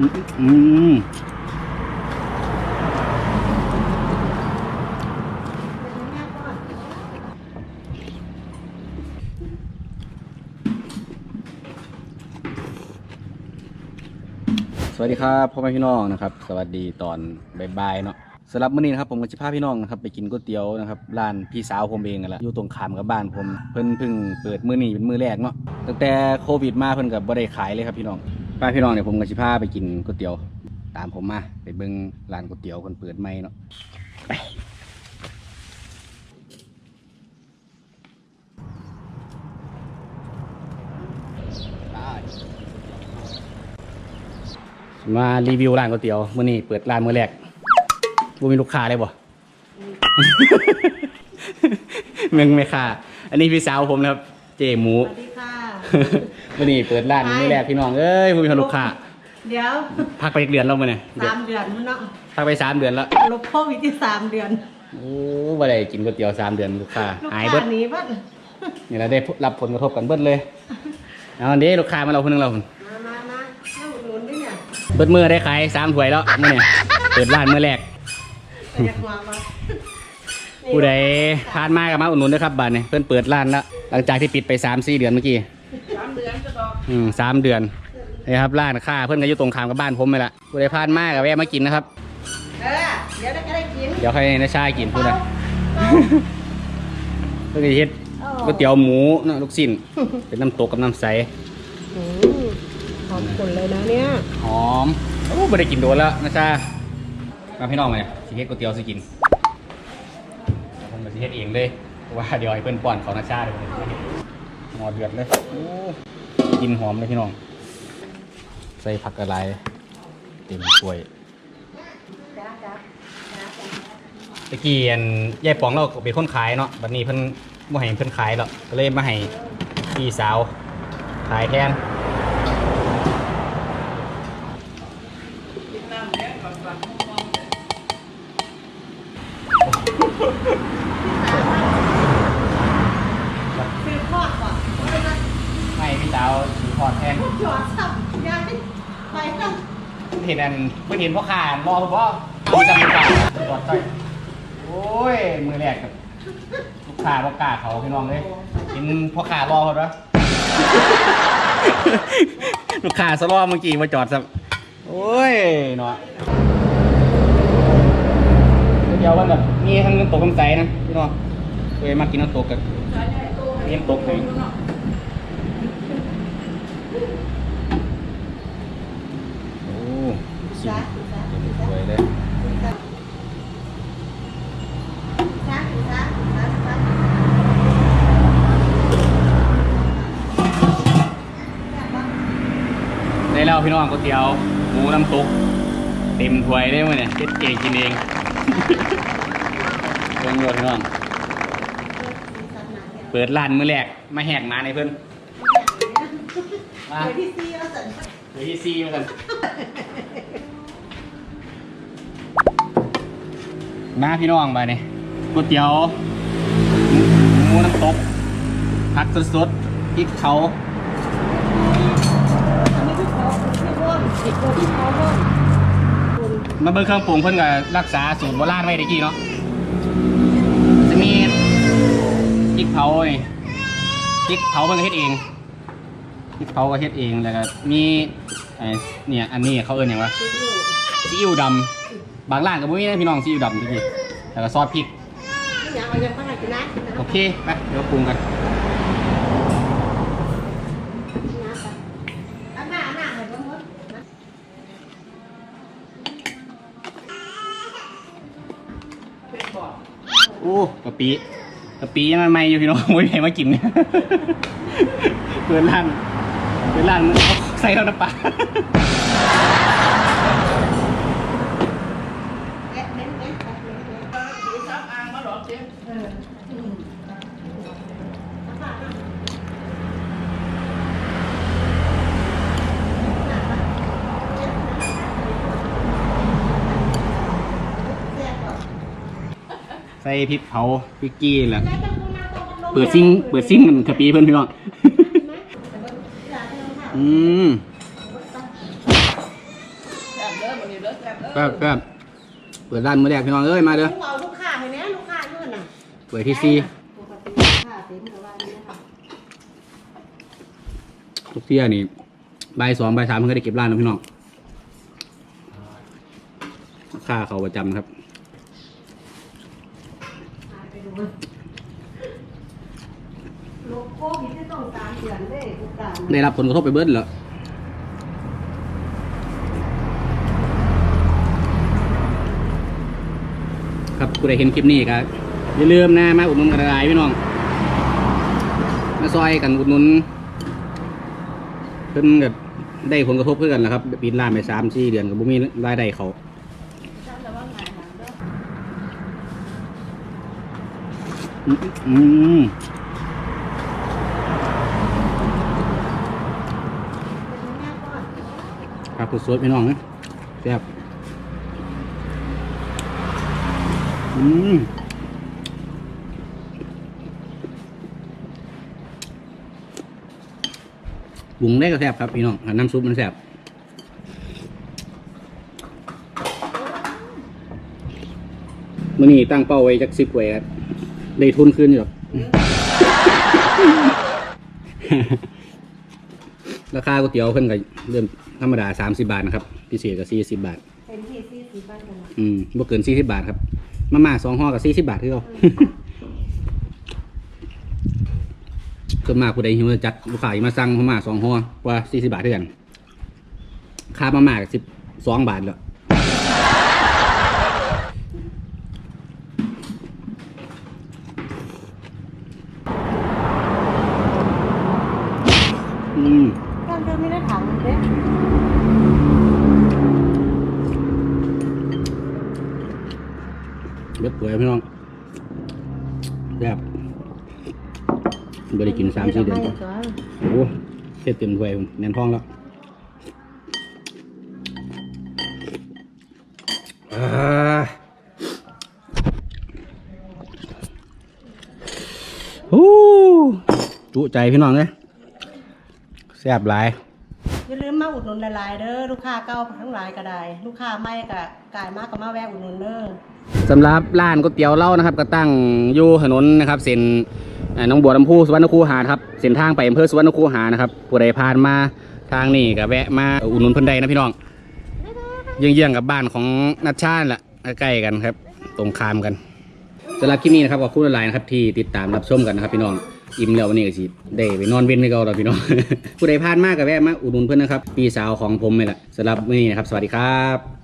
อืมสวัสดีครับพ่อแม่พี่น้องนะครับ สวัสดีตอนบ่ายๆเนาะสำหรับมื้อนี้นะครับผมกับชิพาพี่น้องนะครับไปกินก๋วยเตี๋ยวนะครับร้านพี่สาวผมเองกันแหละอยู่ตรงข้ามกับบ้านผมเพิ่นเพิ่งเปิดมื้อนี้เป็นมื้อแรกเนาะตั้งแต่โควิดมาเพิ่นกับบ่ได้ขายเลยครับพี่น้อง ป้าพี่น้องเนี่ยผมกับชิพาไปกินก๋วยเตี๋ยว ตามผมมา ไปเบิ่งร้านก๋วยเตี๋ยวเพิ่นเปิดใหม่เนาะไปมารีวิวร้านก๋วยเตี๋ยวมื้อนี้เปิดร้านมื้อแรกบ่มีลูกค้าเลยบ่เมืองไม่ค่ะ อันนี้พี่สาวผมนะครับ เจหมูสวัสดีค่ะ มื้อนี้เปิดร้านมื้อแรกพี่น้องเอ้ยบ่มีลูกค้าเดี๋ยวพักไปอีกเดือนแล้วมื้อนี้สามเดือนมันเนาะพักไปสามเดือนแล้วลบโควิดที่สามเดือนโอ้บ่ได้กินก๋วยเตี๋ยวสามเดือนลูกค้าลูกหายค้าเบิดหนี้บ้านนี่เราได้รับผลกระทบกันเบิดเลยเอาอันนี้ลูกค้ามาเราคนหนึงเรามามามาเข้าอุดหนุนด้วยเนี่ยเบิดมือได้ขายสามถ้วยแล้วมื้อนี้เปิดร้านมื้อแรกไปอยากมามาผู้ใดผ่านมากับมาอุดหนุนนะครับบัดนี้เพิ่นเปิดร้านแล้วหลังจากที่ปิดไปสามสี่เดือนเมื่อกี้สามเดื อนจะดอกอืมสามเดือนนี่ครับร้านค้าเพิ่นก็อยู่ตรงข้ามกับบ้านผมไปละผู้ใดผ่านมาก็แวะมากินนะครับ เออ เดี๋ยวได้ก็ได้กินเดี๋ยวใครนาชายกินพูดนะเพิ่นก็สิเฮ็ดก๋วยเตี๋ยวหมูเนาะลูกชิ้นเป็นน้ำตกกับน้ำใสอืมขอบคุณเลยนะเนี่ย หอมโอ้ไม่ได้กินโดนแล้วนะชามาพี่น้องมาเนี่ยสิเฮ็ดก๋วยเตี๋ยวสิกินผมก็สิเฮ็ดเองเลยเพราะว่าเดี๋ยวให้เพิ่นป้อนเขานาชาเดี๋ยวผมจะเฮ็ด หมอเดือดเลยโอ้กินหอมเลยพี่น้อง ใส่ผักกระไรเต็มถ้วยตะกี้อันยายปองเราก็เป็นคนขายเนาะบัดนี้เพิ่นบ่ให้เพิ่นขายแล้วก็เลยมาให้พี่สาวขายแทน ซื้อทอดก่อนเอาไปนะ ให้พี่ สาวถือทอดแทนจอดสับยายไปตั้งเห็นอันเพิ่นเห็นพ่อค้ารอเพิ่นบ่มีจำเป็นการจอดใส่โอ้ยมือแรกกับลูกค้าบ่กล้าเขาพี่น้องเลยเห็นพ่อค้ารอเพิ่นบ่ลูกค้าสลอเมื่อกี้มาจอดซะโอ้ยเนาะเดี๋ยวมันแบบมีทั้งน้ำตกน้ำใสนะพี่น้องเคยมากินน้ำตกกับมีน้ำตกเลย โอ้ชิมจ้าจ้าสวยเลยจ้าจ้าจ้าจ้าได้แล้วพี่น้องก๋วยเตี๋ยวหมูน้ำตก เต็มถ้วยได้มั้ยเนี่ยเฮ็ดเองกินเองเพิ่นโยนพี่น้อง เปิดร้านมื้อแรกมาแหกมาในเพิ่น มาเดี๋ยวที่ซีเอาสันเดี๋ยวที่ซีมากันมาพี่น้องไปเนี่ยก๋วยเตี๋ยวหมูน้ำตกผักสดๆพริกเขาอันนี้ที่เขาที่ร่วมติดตัวที่เขาร่วมคุณมาเบิ่งเครื่องปรุงเพิ่นก็รักษาสูตรโบราณไว้ได้กี่เนาะจะมีพริกเผานี่พริกเผาเพิ่นก็เฮ็ดเองพริก เผาก็เฮ็ดเองแล้วก็มีไอ้เนี่ยอันนี้เขาเอิ้นหยังวะซีอิ๊วดำบางร้านก็บ่มีนะพี่น้องซีอิ๊วดำตะกี้แล้วก็ซอสพริกอยากเอายังพักกินนะโอเคไปเดี๋ยวปรุงกันอันหนอันหน้าเหมือนกันหมโอ้กะปิกะปิยังใหม่อยู่พี่น้องไม่มีใครมากินเนี่ยเปิดร้าน เปิดร้านเอาใส่แล้วน้ำปลาเอ๊ะเน้นเน้นเน้นเน้นเอออืมอันหน้าอันหน้ากใส่พริกเผาพริกกี้แหละแล้วจะคุณมาตรงกันลงเปิดซิงเปิดซิงกันกะปิเพื่อนพี่น้อง อืมด้อแซ่บเด้อครับครับเปิดร้านมื้อแรกพี่น้องเอ้ยมาเด้อลูกเอาลูกค้าให้แน่ลูกค้าอยู่น่ะเปิดที่ซีปกติลูกค้าเต็มแต่ว่านี่นะคะทุกเที่ยนี่บ่ายสองบ่ายสามเพิ่นก็ได้เก็บร้านแล้วพี่น้องค่าเขาประจำครับ ได้รับผลกระทบไปเบิดแล้วครับผู้ใดเห็นคลิปนี้ก็อย่าลืมนะมาอุดหนุนกันได้พี่น้องมาซอยกันอุดหนุนเพิ่นก็ได้ผลกระทบเพื่อกันแหละครับปิดร้าไปสามสี่เดือนกับบุมีรายได้เขาอืมอืม เป็นแม่ก่อน ครับผู้สดพี่น้องนะแซ่บอืมบุงได้ก็แซ่บครับพี่น้องน้ำซุปมันแซ่บมื่อนี้ตั้งเป้าไว้จักสิบไว้ครับได้ทุนขึ้นอยู่หรอกราคาก๋วยเตี๋ยวเพิ่นก็เริ่ม ธรรมดาสามสิบาทนะครับ พิเศษก็สี่สิบบาท เป็นที่สี่สิบบ้านกันนะอืมบ่เกินสี่สิบาทครับ มาม่าสองห่อกับสี่สิบาทคือเรา ส่วนมากผู้ใดหิวจะจัดลูกค้าอีมาสั่งมาม่าสองห่อกว่าสี่สิบาทเท่ากันค่ามาม่ากับสิบสองบาทแล้วอืม บ้านเดิมไม่ได้ถังเด้ เบ็ดเปื่อยพี่น้องแซ่บบ่ได้กินสามสี่เดือนไม่ก่อนโอ้โหเฮ็ดเต็มถ้วยผมแน่นท้องแล้วอ่าโอ้จุใจพี่น้องเลยแซ่บหลายอย่าลื มาอุดหนุนหลายๆเด้อลูกค้าเก่าทั้งหลายก็ได้ ลูกค้าใหม่ก็กลายมากก็มาแวะอุดหนุนเด้อสำหรับร้านก๋วยเตี๋ยวเล่านะครับ ก็ตั้งอยู่ถนนนะครับเส้นน้องบัวลำพูสุวรรณคูหาครับเส้นทางไปอำเภอสุวรรณคูหานะครับผู้ใดผ่านมาทางนี้ก็แวะมาอุดหนุนเพิ่นได้นะพี่น้องเยี่ยงๆกับบ้านของนัชชาติละใกล้กันครับ ตรงข้ามกันสำหรับคลิปนี้นะครับขอบคุณหลายนะครับที่ติดตามรับชมกันนะครับพี่น้อง อิ่มแล้ววันนี้ก็สิได้ไปนอนเว้นให้เราแล้วพี่น้อง ผู้ใดผ่านมากก็แวะมาอุดหนุนเพื่อนนะครับ พี่สาวของผมนี่แหละสำหรับวันนี้นะครับ สวัสดีครับ